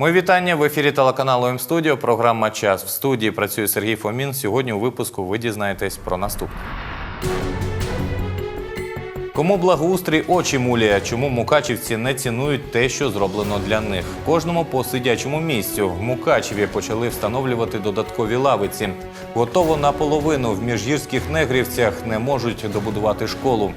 Мої вітання в ефірі телеканалу М-студіо. Програма Час в студії працює Сергій Фомін. Сьогодні у випуску ви дізнаєтесь про наступне. Кому благоустрій очі муляє, чому мукачівці не цінують те, що зроблено для них? Кожному по сидячому місцю в Мукачеві почали встановлювати додаткові лавиці. Готово наполовину в міжгірських негрівцях не можуть добудувати школу.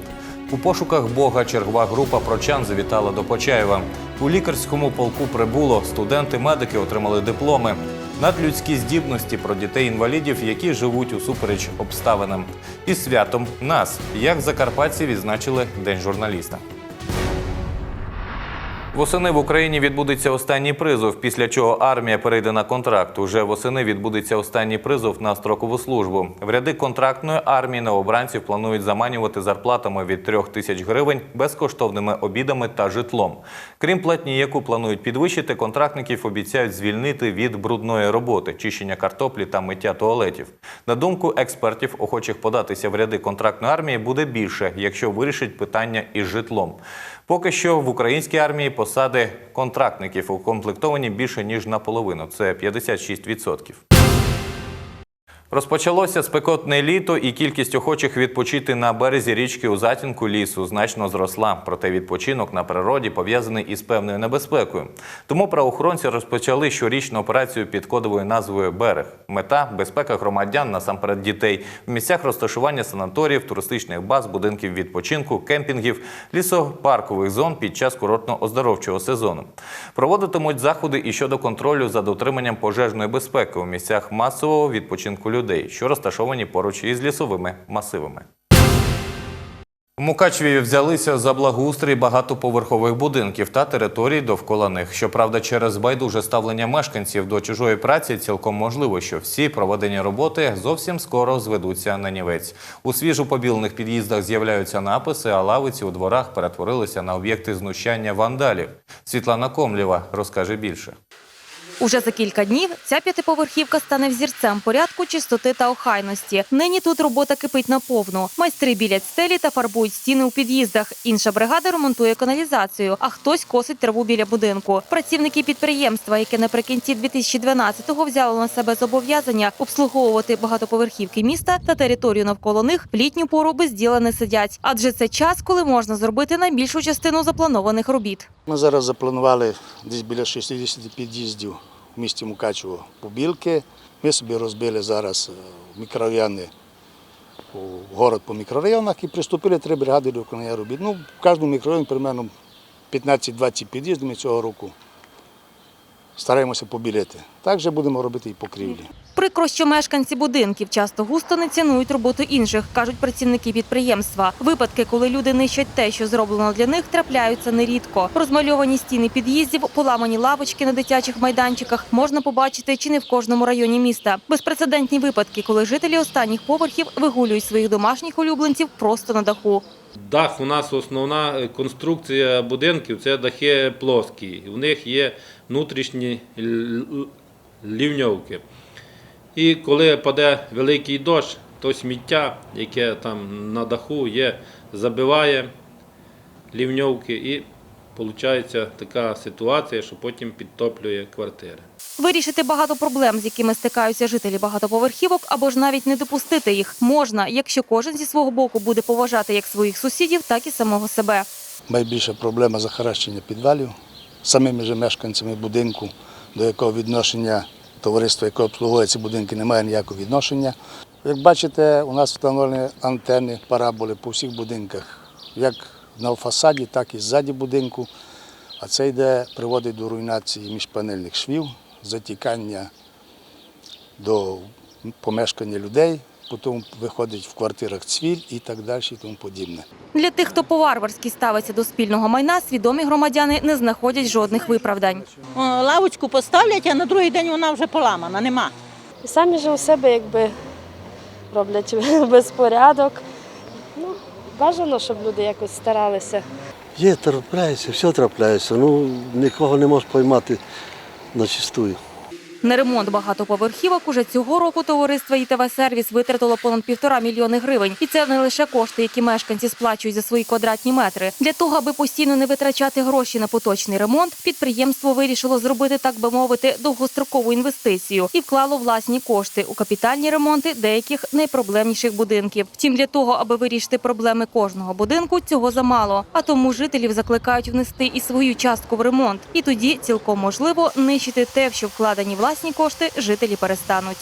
У пошуках Бога чергова група прочан завітала до Почаєва. У лікарському полку прибуло. Студенти-медики отримали дипломи. Надлюдські здібності про дітей-інвалідів, які живуть усупереч обставинам. І святом нас, як закарпатці відзначили День журналіста. Восени в Україні відбудеться останній призов, після чого армія перейде на контракт. Уже восени відбудеться останній призов на строкову службу. В ряди контрактної армії новобранців планують заманювати зарплатами від 3 тисяч гривень, безкоштовними обідами та житлом. Крім платні, яку планують підвищити, контрактників обіцяють звільнити від брудної роботи, чищення картоплі та миття туалетів. На думку експертів, охочих податися в ряди контрактної армії буде більше, якщо вирішить питання із житлом. Поки що в українській армії посади контрактників укомплектовані більше ніж наполовину. Це 56%. Розпочалося спекотне літо, і кількість охочих відпочити на березі річки у затінку лісу значно зросла. Проте відпочинок на природі пов'язаний із певною небезпекою. Тому правоохоронці розпочали щорічну операцію під кодовою назвою Берег. Мета безпека громадян, насамперед дітей, в місцях розташування санаторіїв, туристичних баз, будинків відпочинку, кемпінгів, лісопаркових зон під час курортно-оздоровчого сезону. Проводитимуть заходи і щодо контролю за дотриманням пожежної безпеки у місцях масового відпочинку людей, що розташовані поруч із лісовими масивами. У Мукачеві взялися за благоустрій багатоповерхових будинків та територій довкола них. Щоправда, через байдуже ставлення мешканців до чужої праці цілком можливо, що всі проведені роботи зовсім скоро зведуться на нівець. У свіжо побілених під'їздах з'являються написи, а лавиці у дворах перетворилися на об'єкти знущання вандалів. Світлана Комлєва розкаже більше. Уже за кілька днів ця п'ятиповерхівка стане взірцем порядку, чистоти та охайності. Нині тут робота кипить наповну. Майстри білять стелі та фарбують стіни у під'їздах. Інша бригада ремонтує каналізацію, а хтось косить траву біля будинку. Працівники підприємства, яке наприкінці 2012-го взяло на себе зобов'язання обслуговувати багатоповерхівки міста та територію навколо них, в літню пору без діла не сидять. Адже це час, коли можна зробити найбільшу частину запланованих робіт. Ми зараз запланували десь біля 60 під'їздів в місті Мукачево побілки. Ми собі розбили зараз е, мікрорайони город по мікрорайонах і приступили три бригади до виконання робіт. Ну, в кожному мікрорайоні примерно 15-20 під'їздів цього року стараємося побілити. Так же будемо робити і покрівлі. Прикро, що мешканці будинків часто густо не цінують роботу інших, кажуть працівники підприємства. Випадки, коли люди нищать те, що зроблено для них, трапляються нерідко. Розмальовані стіни під'їздів, поламані лавочки на дитячих майданчиках можна побачити чи не в кожному районі міста. Безпрецедентні випадки, коли жителі останніх поверхів вигулюють своїх домашніх улюбленців просто на даху. Дах у нас основна е, конструкція будинків це дахи плоскі. У них є внутрішні лівньовки. І коли паде великий дощ, то сміття, яке там на даху є, забиває лівньовки і виходить така ситуація, що потім підтоплює квартири. Вирішити багато проблем, з якими стикаються жителі багатоповерхівок, або ж навіть не допустити їх можна, якщо кожен зі свого боку буде поважати як своїх сусідів, так і самого себе. Найбільша проблема захаращення підвалів самими же мешканцями будинку, до якого відношення товариства, яке обслуговує ці будинки, немає ніякого відношення. Як бачите, у нас встановлені антенни, параболи по всіх будинках, як на фасаді, так і ззаді будинку. А це йде, приводить до руйнації міжпанельних швів, затікання до помешкання людей, потім виходить в квартирах цвіль і так далі, і тому подібне. Для тих, хто по-варварськи ставиться до спільного майна, свідомі громадяни не знаходять жодних виправдань. Лавочку поставлять, а на другий день вона вже поламана, нема. І самі ж у себе якби роблять безпорядок. Ну, бажано, щоб люди якось старалися. Є, трапляється, все трапляється. Ну, нікого не можеш поймати на чистую. На ремонт багатоповерхівок уже цього року товариство ІТВ Сервіс витратило понад півтора мільйони гривень. І це не лише кошти, які мешканці сплачують за свої квадратні метри. Для того, аби постійно не витрачати гроші на поточний ремонт, підприємство вирішило зробити, так би мовити, довгострокову інвестицію і вклало власні кошти у капітальні ремонти деяких найпроблемніших будинків. Втім, для того, аби вирішити проблеми кожного будинку, цього замало. А тому жителів закликають внести і свою частку в ремонт. І тоді цілком можливо нищити те, що вкладені власні кошти, жителі перестануть.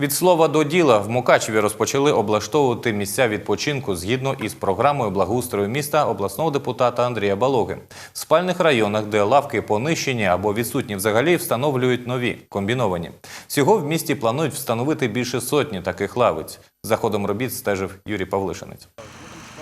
Від слова до діла в Мукачеві розпочали облаштовувати місця відпочинку згідно із програмою благоустрою міста обласного депутата Андрія Балоги. В спальних районах, де лавки понищені або відсутні взагалі, встановлюють нові комбіновані. Всього в місті планують встановити більше сотні таких лавиць. За ходом робіт стежив Юрій Павлишинець.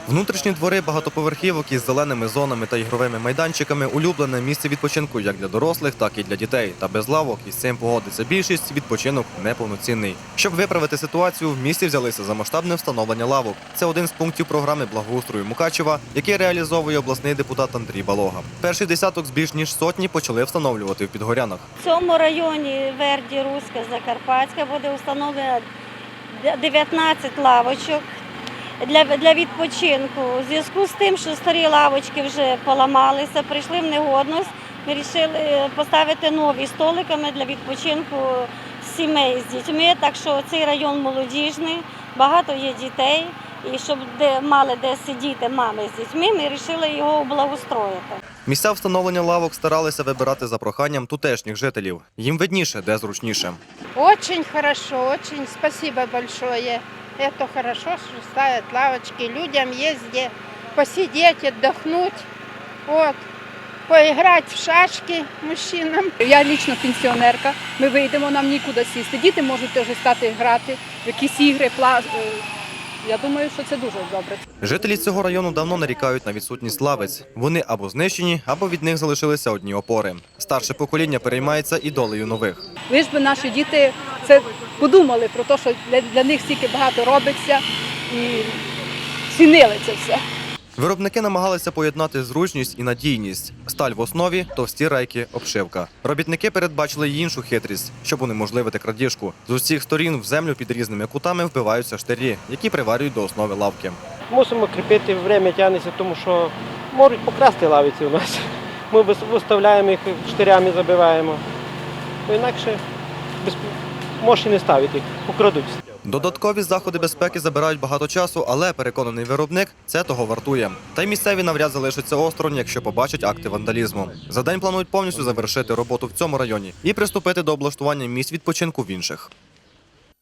Внутрішні двори багатоповерхівок із зеленими зонами та ігровими майданчиками улюблене місце відпочинку як для дорослих, так і для дітей. Та без лавок із цим погодиться більшість. Відпочинок неповноцінний. Щоб виправити ситуацію, в місті взялися за масштабне встановлення лавок. Це один з пунктів програми благоустрою Мукачева, який реалізовує обласний депутат Андрій Балога. Перший десяток з більш ніж сотні почали встановлювати в Підгорянах. В цьому районі Верді Руська Закарпатська буде встановлено 19 лавочок для, для відпочинку. У зв'язку з тим, що старі лавочки вже поламалися, прийшли в негодність, ми вирішили поставити нові столиками для відпочинку сімей з дітьми. Так що цей район молодіжний, багато є дітей. І щоб де мали де сидіти мами з дітьми, ми вирішили його благоустроїти. Місця встановлення лавок старалися вибирати за проханням тутешніх жителів. Їм видніше, де зручніше. Очень хорошо, очень спасибо большое. Это хорошо, что ставят лавочки. Людям есть где посидеть, отдохнуть. Вот. Поиграть в шашки мужчинам. Я лічно пенсіонерка. Ми вийдемо, нам нікуди сісти. Діти можуть теж стати грати в якісь ігри, пла... Я думаю, що це дуже добре. Жителі цього району давно нарікають на відсутність лавиць. Вони або знищені, або від них залишилися одні опори. Старше покоління переймається і долею нових. Лиш би наші діти це подумали про те, що для, для них стільки багато робиться і цінили це все. Виробники намагалися поєднати зручність і надійність. Сталь в основі, товсті рейки, обшивка. Робітники передбачили іншу хитрість, щоб унеможливити крадіжку. З усіх сторін в землю під різними кутами вбиваються штирі, які приварюють до основи лавки. Мусимо кріпити, время тягнеться, тому що можуть покрасти лавиці у нас. Ми вис- виставляємо їх штирями, забиваємо. Інакше без... можеш і не ставити їх, украдуть. Додаткові заходи безпеки забирають багато часу, але переконаний виробник це того вартує. Та й місцеві навряд залишаться осторонь, якщо побачать акти вандалізму. За день планують повністю завершити роботу в цьому районі і приступити до облаштування місць відпочинку в інших.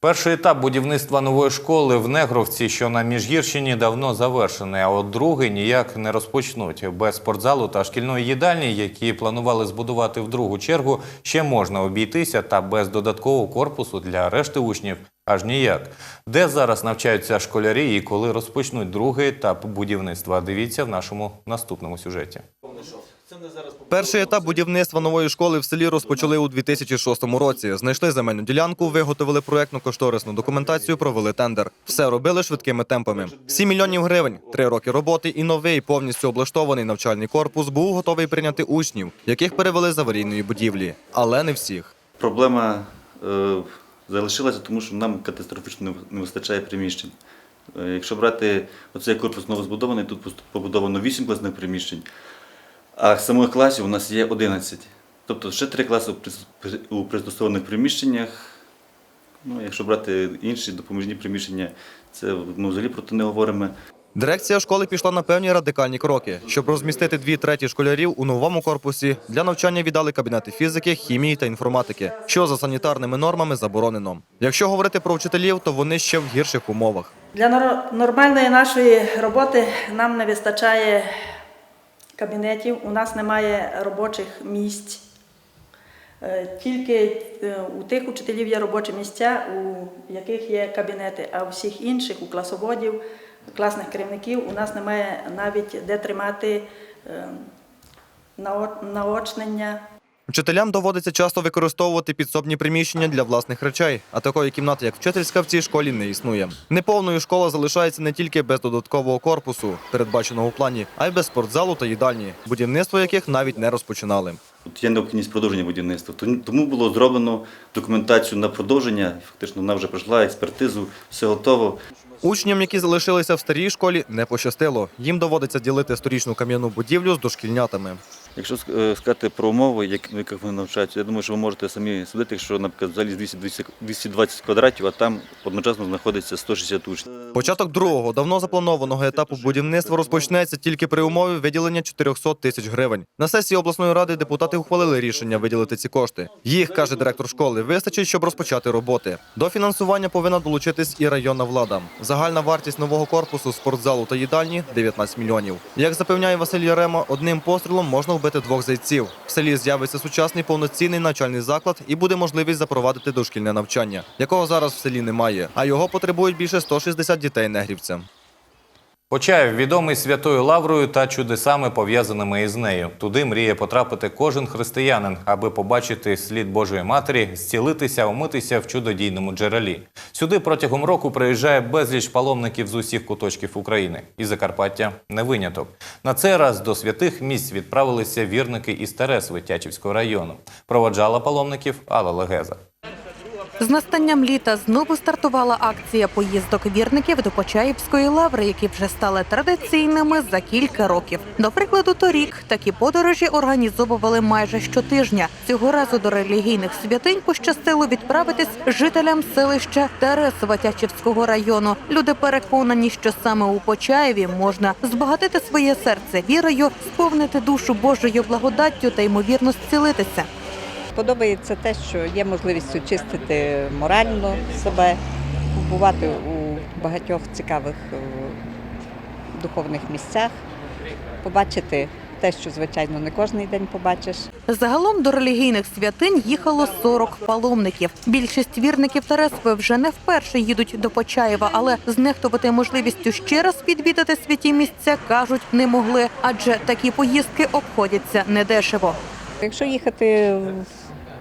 Перший етап будівництва нової школи в Негровці, що на Міжгірщині, давно завершений, а от другий ніяк не розпочнуть. Без спортзалу та шкільної їдальні, які планували збудувати в другу чергу, ще можна обійтися, та без додаткового корпусу для решти учнів аж ніяк. Де зараз навчаються школярі і коли розпочнуть другий етап будівництва? Дивіться в нашому наступному сюжеті. Перший етап будівництва нової школи в селі розпочали у 2006 році. Знайшли земельну ділянку, виготовили проектно-кошторисну документацію, провели тендер. Все робили швидкими темпами. 7 мільйонів гривень, три роки роботи і новий повністю облаштований навчальний корпус був готовий прийняти учнів, яких перевели з аварійної будівлі, але не всіх. Проблема е, залишилася, тому що нам катастрофічно не- вистачає приміщень. Е, якщо брати оцей корпус новозбудований, тут побудовано 8 класних приміщень, а самих класів у нас є 11. Тобто ще 3 класи у при- у пристосованих приміщеннях. Ну, якщо брати інші допоміжні приміщення, це ми взагалі про це не говоримо. Дирекція школи пішла на певні радикальні кроки. Щоб розмістити дві треті школярів у новому корпусі, для навчання віддали кабінети фізики, хімії та інформатики, що за санітарними нормами заборонено. Якщо говорити про вчителів, то вони ще в гірших умовах. Для нор- нормальної нашої роботи нам не вистачає кабінетів, у нас немає робочих місць. Е, Тільки е, у тих учителів є робочі місця, у яких є кабінети, а у всіх інших, у класоводів, класних керівників, у нас немає навіть де тримати е, наочнення. Вчителям доводиться часто використовувати підсобні приміщення для власних речей, а такої кімнати, як вчительська, в цій школі не існує. Неповною школа залишається не тільки без додаткового корпусу, передбаченого у плані, а й без спортзалу та їдальні, будівництво яких навіть не розпочинали. от є необхідність продовження будівництва. Тому було зроблено документацію на продовження. Фактично вона вже пройшла експертизу, все готово. Учням, які залишилися в старій школі, не пощастило. Їм доводиться ділити сторічну кам'яну будівлю з дошкільнятами. Якщо е, сказати про умови, як, в яких вони навчаються, я думаю, що ви можете самі судити, якщо, наприклад, в залі 200 220 квадратів, а там одночасно знаходиться 160 учнів. Початок другого давно запланованого етапу будівництва розпочнеться тільки при умові виділення 400 тисяч гривень. На сесії обласної ради депутати ухвалили рішення виділити ці кошти. Їх каже директор школи, вистачить, щоб розпочати роботи. До фінансування повинна долучитись і районна влада. Загальна вартість нового корпусу, спортзалу та їдальні 19 мільйонів. Як запевняє Василь Ярема, одним пострілом можна вбити двох зайців. В селі з'явиться сучасний повноцінний навчальний заклад і буде можливість запровадити дошкільне навчання, якого зараз в селі немає. А його потребують більше 160 дітей негрівця. Почаїв відомий святою лаврою та чудесами, пов'язаними із нею. Туди мріє потрапити кожен християнин, аби побачити слід Божої Матері, зцілитися, омитися в чудодійному джерелі. Сюди протягом року приїжджає безліч паломників з усіх куточків України. І Закарпаття не виняток. На цей раз до святих місць відправилися вірники із Тересли Тячівського району. Проводжала паломників Алла Легеза. З настанням літа знову стартувала акція поїздок вірників до Почаївської лаври, які вже стали традиційними за кілька років. До прикладу, торік такі подорожі організовували майже щотижня. Цього разу до релігійних святинь пощастило відправитись жителям селища Тересова Тячівського району. Люди переконані, що саме у Почаєві можна збагатити своє серце вірою, сповнити душу Божою благодаттю та ймовірно зцілитися. Подобається те, що є можливість очистити морально себе, побувати у багатьох цікавих е, духовних місцях, побачити те, що, звичайно, не кожен день побачиш. Загалом до релігійних святинь їхало 40 паломників. Більшість вірників Тересви вже не вперше їдуть до Почаєва, але знехтувати можливістю ще раз відвідати святі місця кажуть не могли, адже такі поїздки обходяться недешево. Якщо їхати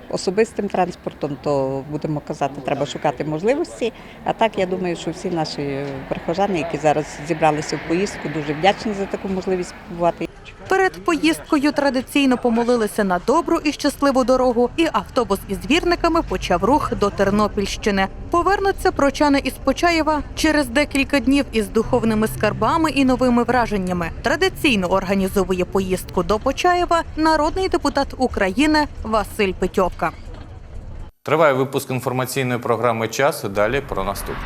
особистим транспортом, то будемо казати, треба шукати можливості. А так я думаю, що всі наші прихожани, які зараз зібралися в поїздку, дуже вдячні за таку можливість побувати. Перед поїздкою традиційно помолилися на добру і щасливу дорогу, і автобус із вірниками почав рух до Тернопільщини. Повернуться прочани із Почаєва через декілька днів із духовними скарбами і новими враженнями. Традиційно організовує поїздку до Почаєва народний депутат України Василь Петьовка. Триває випуск інформаційної програми Час. Далі про наступне.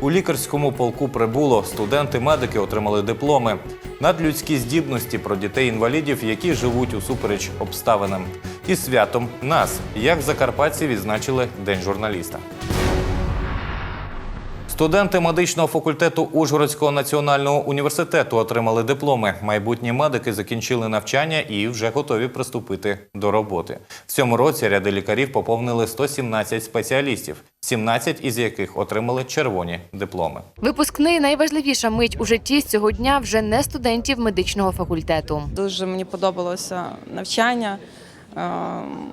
У лікарському полку прибуло. Студенти-медики отримали дипломи. Надлюдські здібності про дітей-інвалідів, які живуть усупереч обставинам. І святом нас, як закарпатці відзначили День журналіста. Студенти медичного факультету Ужгородського національного університету отримали дипломи. Майбутні медики закінчили навчання і вже готові приступити до роботи. В цьому році ряди лікарів поповнили 117 спеціалістів, 17 із яких отримали червоні дипломи. Випускний найважливіша мить у житті з цього дня вже не студентів медичного факультету. Дуже мені подобалося навчання. Е,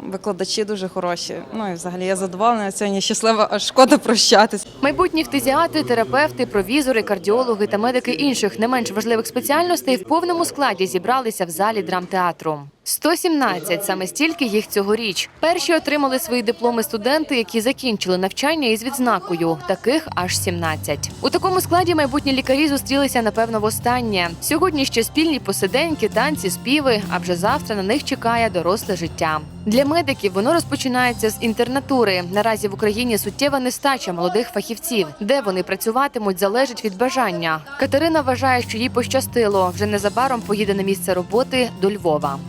Викладачі дуже хороші. Ну і взагалі я задоволена сьогодні щаслива, аж шкода прощатись. Майбутні фтизіатри, терапевти, провізори, кардіологи та медики інших не менш важливих спеціальностей в повному складі зібралися в залі драмтеатру. 117, саме стільки їх цьогоріч. Перші отримали свої дипломи студенти, які закінчили навчання із відзнакою. Таких аж 17. У такому складі майбутні лікарі зустрілися напевно востаннє. Сьогодні ще спільні посиденьки, танці, співи. А вже завтра на них чекає доросле життя. Для медиків воно розпочинається з інтернатури. Наразі в Україні суттєва нестача молодих фахівців. Де вони працюватимуть, залежить від бажання. Катерина вважає, що їй пощастило. Вже незабаром поїде на місце роботи до Львова.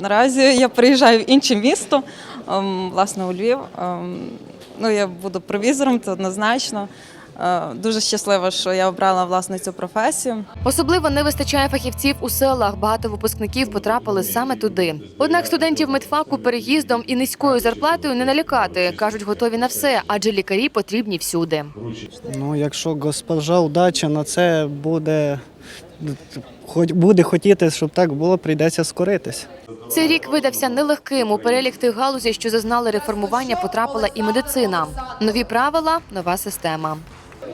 Наразі я приїжджаю в інше місто, ем, власне, у Львів. Ем, Ну, я буду провізором, це однозначно. Е, Дуже щаслива, що я обрала власне цю професію. Особливо не вистачає фахівців у селах. Багато випускників потрапили саме туди. Однак студентів медфаку переїздом і низькою зарплатою не налякати. кажуть, готові на все, адже лікарі потрібні всюди. Ну, якщо госпожа удача на це буде, хоч буде хотіти, щоб так було, прийдеться скоритись. Цей рік видався нелегким. У перелік тих галузей, що зазнали реформування, потрапила і медицина. Нові правила, нова система.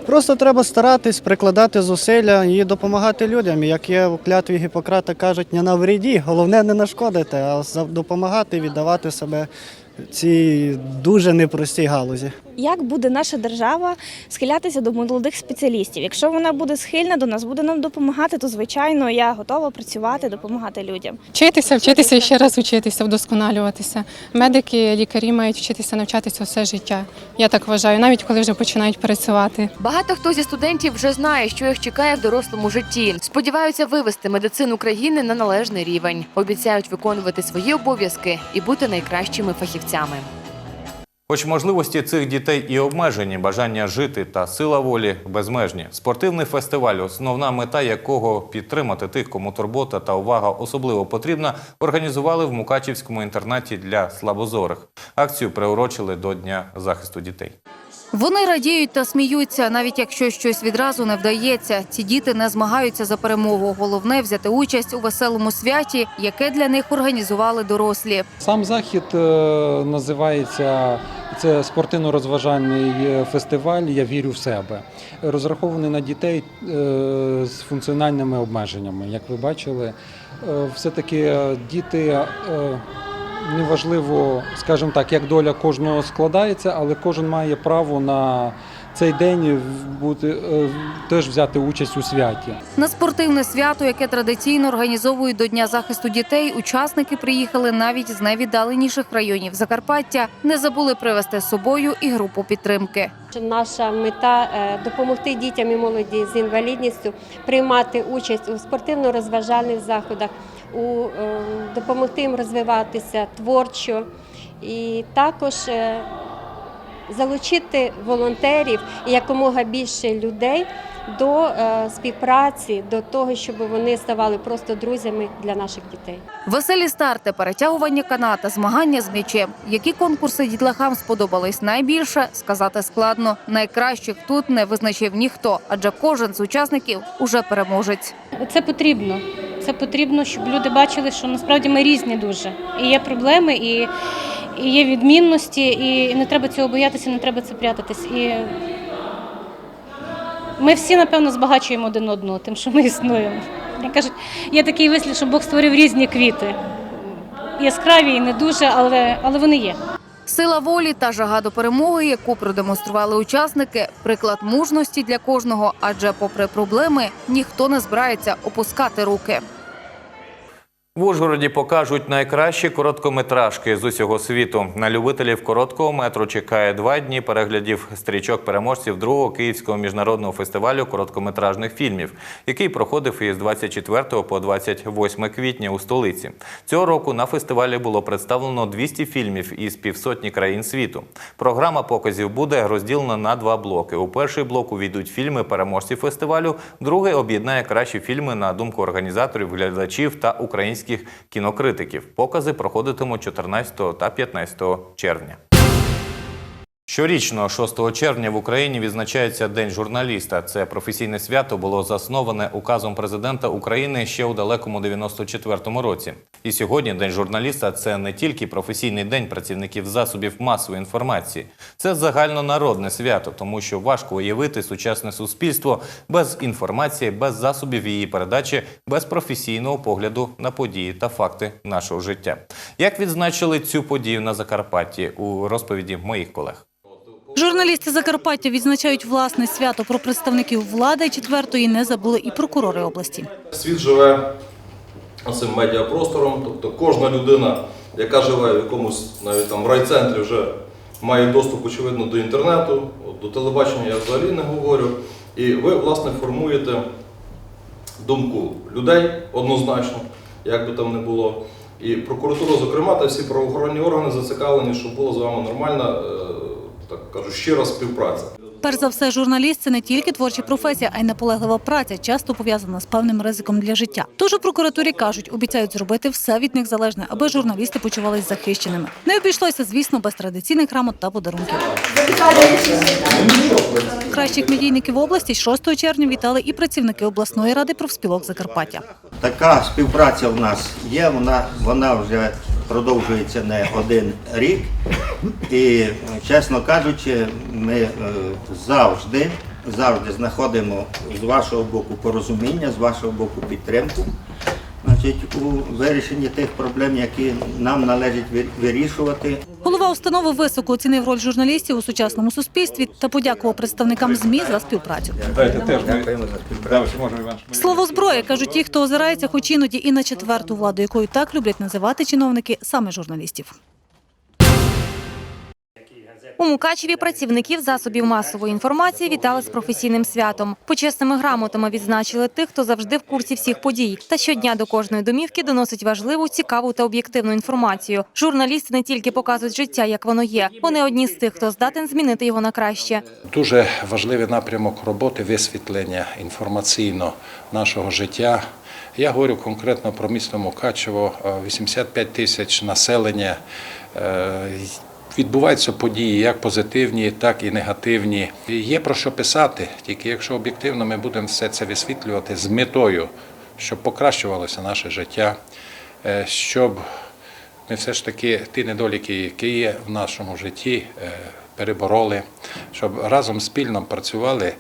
Просто треба старатись, прикладати зусилля і допомагати людям. Як є в клятві Гіппократа кажуть, не навреді, головне не нашкодити, а допомагати, віддавати себе цій дуже непростій галузі. Як буде наша держава схилятися до молодих спеціалістів? Якщо вона буде схильна до нас, буде нам допомагати, то звичайно я готова працювати, допомагати людям. Вчитися, вчитися і ще раз вчитися, вдосконалюватися. Медики, лікарі мають вчитися навчатися все життя. Я так вважаю, навіть коли вже починають працювати. Багато хто зі студентів вже знає, що їх чекає в дорослому житті. Сподіваються вивести медицину країни на належний рівень. Обіцяють виконувати свої обов'язки і бути найкращими фахівцями. Хоч можливості цих дітей і обмежені, бажання жити та сила волі безмежні. Спортивний фестиваль, основна мета якого підтримати тих, кому турбота та увага особливо потрібна, організували в Мукачівському інтернаті для слабозорих. Акцію приурочили до Дня захисту дітей. Вони радіють та сміються, навіть якщо щось відразу не вдається. Ці діти не змагаються за перемогу. Головне взяти участь у веселому святі, яке для них організували дорослі. Сам захід е, називається це спортивно-розважальний е, фестиваль Я вірю в себе. Розрахований на дітей е, з функціональними обмеженнями. Як ви бачили, Е, все-таки е, діти. Неважливо, скажімо так, як доля кожного складається, але кожен має право на цей день бути е, теж взяти участь у святі. На спортивне свято, яке традиційно організовують до Дня захисту дітей, учасники приїхали навіть з найвіддаленіших районів Закарпаття. Не забули привезти з собою і групу підтримки. Наша мета е, допомогти дітям і молоді з інвалідністю приймати участь у спортивно-розважальних заходах, у е, допомогти їм розвиватися творчо і також залучити волонтерів і якомога більше людей до е, співпраці, до того, щоб вони ставали просто друзями для наших дітей. Веселі старти, перетягування каната, змагання з м'ячем. Які конкурси дітлахам сподобались найбільше, сказати складно. Найкращих тут не визначив ніхто, адже кожен з учасників уже переможець. Це потрібно. Це потрібно, щоб люди бачили, що насправді ми різні дуже. І є проблеми, і, і є відмінності, і не треба цього боятися, не треба це прятатись. І ми всі, напевно, збагачуємо один одного, тим, що ми існуємо. Як кажуть, є такий вислів, що Бог створив різні квіти. Яскраві і не дуже, але, але вони є. Сила волі та жага до перемоги, яку продемонстрували учасники, приклад мужності для кожного, адже, попри проблеми, ніхто не збирається опускати руки. В Ужгороді покажуть найкращі короткометражки з усього світу. На любителів короткого метру чекає два дні переглядів стрічок переможців другого київського міжнародного фестивалю короткометражних фільмів, який проходив із 24 по 28 квітня у столиці. Цього року на фестивалі було представлено 200 фільмів із півсотні країн світу. Програма показів буде розділена на два блоки. У перший блок увійдуть фільми переможців фестивалю, другий об'єднає кращі фільми на думку організаторів, глядачів та українських кінокритиків. Покази проходитимуть 14 та 15 червня. Щорічно, 6 червня в Україні відзначається День журналіста. Це професійне свято було засноване указом президента України ще у далекому 94-му році. І сьогодні День журналіста це не тільки професійний день працівників засобів масової інформації, це загальнонародне свято, тому що важко уявити сучасне суспільство без інформації, без засобів її передачі, без професійного погляду на події та факти нашого життя. Як відзначили цю подію на Закарпатті у розповіді моїх колег? Журналісти Закарпаття відзначають власне свято про представників влади четвертої. Не забули і прокурори області. Світ живе цим медіапростором, тобто кожна людина, яка живе в якомусь навіть там райцентрі, вже має доступ, очевидно, до інтернету, до телебачення я взагалі не говорю. І ви, власне, формуєте думку людей однозначно, як би там не було. І прокуратура, зокрема, та всі правоохоронні органи зацікавлені, щоб була з вами нормальна, е, так кажу, щира співпраця. Перш за все, журналіст це не тільки творча професія, а й наполеглива праця, часто пов'язана з певним ризиком для життя. Тож у прокуратурі кажуть, обіцяють зробити все від них залежне, аби журналісти почувались захищеними. Не обійшлося, звісно, без традиційних грамот та подарунків. Кращих медійників області 6 червня вітали і працівники обласної ради профспілок Закарпаття. Така співпраця в нас є, вона, вона вже продовжується не один рік. І, чесно кажучи, ми е, завжди завжди знаходимо з вашого боку порозуміння, з вашого боку підтримку. Значить, у вирішенні тих проблем, які нам належить ви- вирішувати. Голова установи високо оцінив роль журналістів у сучасному суспільстві та подякував представникам ЗМІ за співпрацю. Дайте теж. Слово зброя кажуть ті, хто озирається, хоч іноді і на четверту владу, якою так люблять називати чиновники саме журналістів. У Мукачеві працівників засобів масової інформації вітали з професійним святом. Почесними грамотами відзначили тих, хто завжди в курсі всіх подій. Та щодня до кожної домівки доносить важливу, цікаву та об'єктивну інформацію. Журналісти не тільки показують життя, як воно є. Вони одні з тих, хто здатен змінити його на краще. Дуже важливий напрямок роботи висвітлення інформаційно нашого життя. Я говорю конкретно про місто Мукачево, Е, 85 тисяч населення. Відбуваються події як позитивні, так і негативні. Є про що писати, тільки якщо об'єктивно ми будемо все це висвітлювати з метою, щоб покращувалося наше життя, е, щоб ми все ж таки ті недоліки, які є в нашому житті, е, перебороли, щоб разом спільно працювали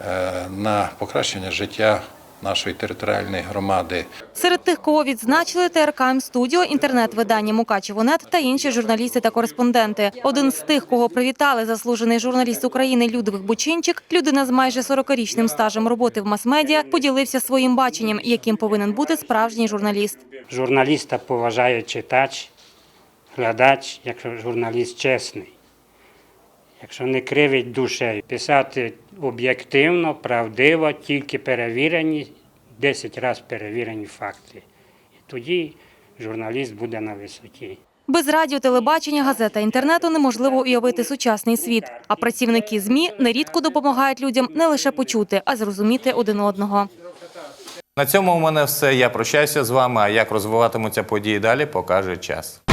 е, на покращення життя нашої територіальної громади. Серед тих, кого відзначили ТРК М-студіо, інтернет-видання Мукачево.нет та інші журналісти та кореспонденти. Один з тих, кого привітали заслужений журналіст України Людвиг Бучинчик, людина з майже 40-річним стажем роботи в мас-медіа, поділився своїм баченням, яким повинен бути справжній журналіст. Журналіста поважає читач, глядач, якщо журналіст чесний. Якщо не кривить душею, писати об'єктивно, правдиво, тільки перевірені, 10 разів перевірені факти. І тоді журналіст буде на висоті. Без радіо, телебачення, газет та інтернету неможливо уявити сучасний світ. А працівники ЗМІ нерідко допомагають людям не лише почути, а зрозуміти один одного. На цьому у мене все. Я прощаюся з вами. А як розвиватимуться події далі, покаже час.